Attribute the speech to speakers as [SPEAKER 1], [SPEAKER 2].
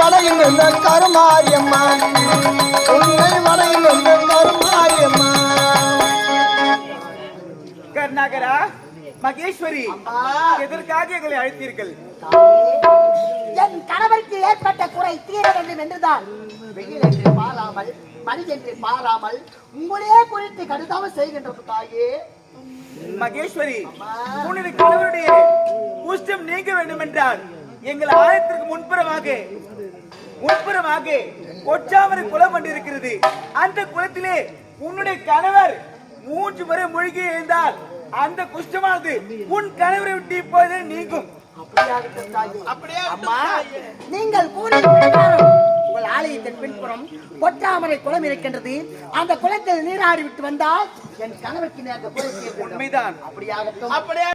[SPEAKER 1] வடையில் கருமாரியம்மா. உன்னை வடையில் கருமாரியம்மா.
[SPEAKER 2] கருணாகரா மகேஸ்வரி எதற்காக எங்களை அழைத்தீர்கள்?
[SPEAKER 3] என் கணவருக்கு ஏற்பட்ட குறை தீர வேண்டும் என்றுதான். வெயில் என்று பாராமல் மணி என்று பாராமல் உங்களே குறித்து கருதாமல் செய்கின்ற தாயே.
[SPEAKER 2] மகேஸ்வரி உன்னுடைய கணவருடைய குஷ்டம் நீங்க வேண்டும் என்றால் எங்கள் ஆலயத்திற்கு முன்புறமாக முன்புறமாக கொச்சாமரை குளம் கொண்டிருக்கிறது அந்த குளத்திலே உன்னுடைய கணவர் மூன்று முறை மூழ்கி எழுந்தால் அந்த குஷ்டமானது உன் கணவரை விட்டு இப்போது நீங்கும்.
[SPEAKER 3] அம்மா நீங்கள் கூறிய பிரகாரம். உங்கள் ஆலயத்தின் பின்புறம் பொற்றாமரை குளம் இருக்கின்றது. அந்த குளத்தில் நீராடி விட்டு வந்தால் என் கணவருக்கு.
[SPEAKER 2] உண்மைதான்.
[SPEAKER 3] அப்படியாகட்டும்.
[SPEAKER 2] அப்படியே